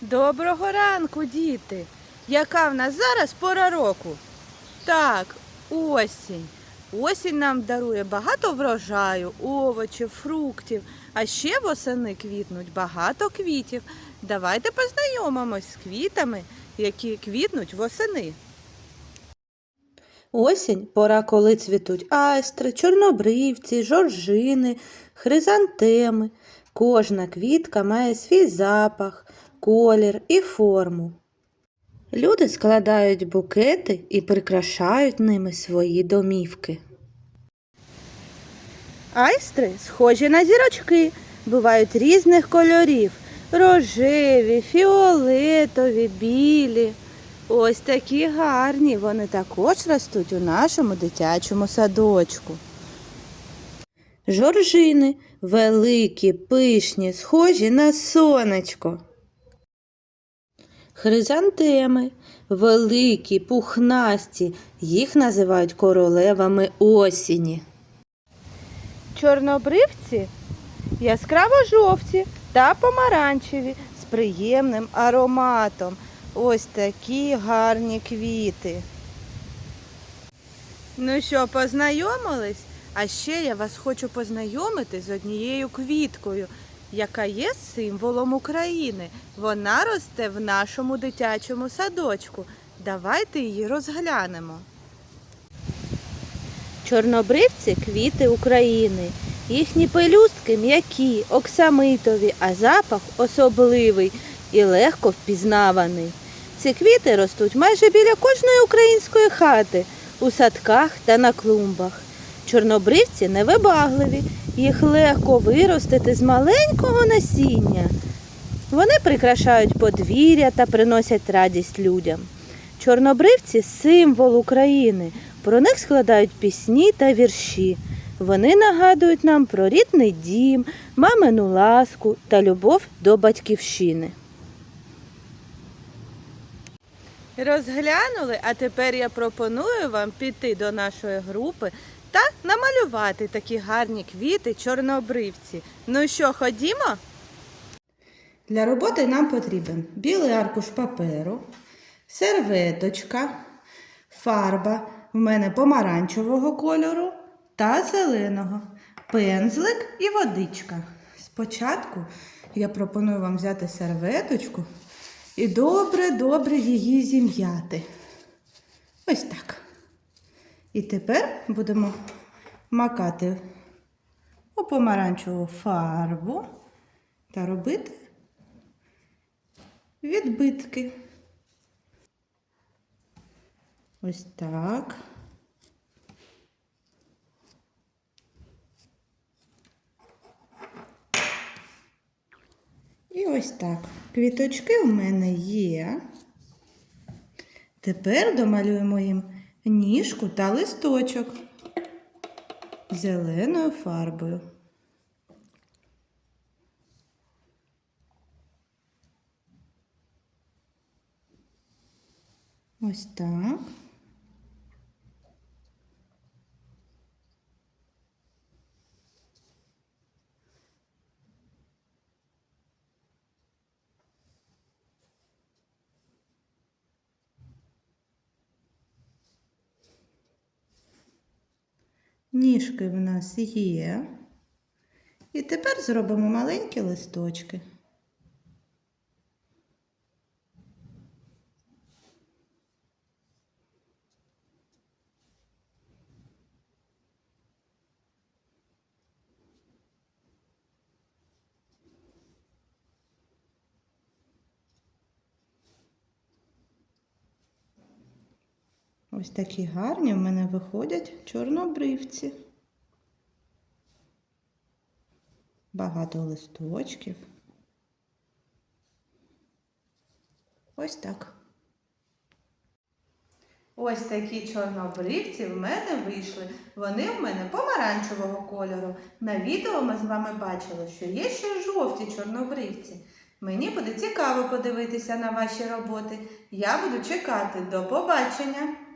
Доброго ранку, діти! Яка в нас зараз пора року? Так, осінь. Осінь нам дарує багато врожаю, овочів, фруктів, а ще восени квітнуть багато квітів. Давайте познайомимось з квітами, які квітнуть восени. Осінь пора, коли цвітуть айстри, чорнобривці, жоржини, хризантеми. Кожна квітка має свій запах, колір і форму. Люди складають букети і прикрашають ними свої домівки. Айстри схожі на зірочки, бувають різних кольорів рожеві, фіолетові, білі. Ось такі гарні. Вони також ростуть у нашому дитячому садочку. Жоржини великі, пишні, схожі на сонечко. Хризантеми великі, пухнасті, їх називають королевами осені. Чорнобривці яскраво жовті та помаранчеві з приємним ароматом. Ось такі гарні квіти. Ну що, познайомились? А ще я вас хочу познайомити з однією квіткою, яка є символом України. Вона росте в нашому дитячому садочку. Давайте її розглянемо. Чорнобривці квіти України. Їхні пелюстки м'які, оксамитові, а запах особливий і легко впізнаваний. Ці квіти ростуть майже біля кожної української хати, у садках та на клумбах. Чорнобривці невибагливі, їх легко виростити з маленького насіння. Вони прикрашають подвір'я та приносять радість людям. Чорнобривці символ України. Про них складають пісні та вірші. Вони нагадують нам про рідний дім, мамину ласку та любов до батьківщини. Розглянули, а тепер я пропоную вам піти до нашої групи та намалювати такі гарні квіти чорнобривці. Ну що, ходімо? Для роботи нам потрібен білий аркуш паперу, серветочка, фарба в мене помаранчевого кольору та зеленого, пензлик і водичка. Спочатку я пропоную вам взяти серветочку і добре-добре її зім'яти. Ось так. І тепер будемо макати у помаранчеву фарбу та робити відбитки. Ось так. І ось так. Квіточки у мене є. Тепер домалюємо їм ніжку та листочок зеленою фарбою. Ось так. Ніжки в нас є. І тепер зробимо маленькі листочки. Ось такі гарні в мене виходять чорнобривці. Багато листочків. Ось так. Ось такі чорнобривці в мене вийшли. Вони в мене помаранчевого кольору. На відео ми з вами бачили, що є ще жовті чорнобривці. Мені буде цікаво подивитися на ваші роботи. Я буду чекати. До побачення!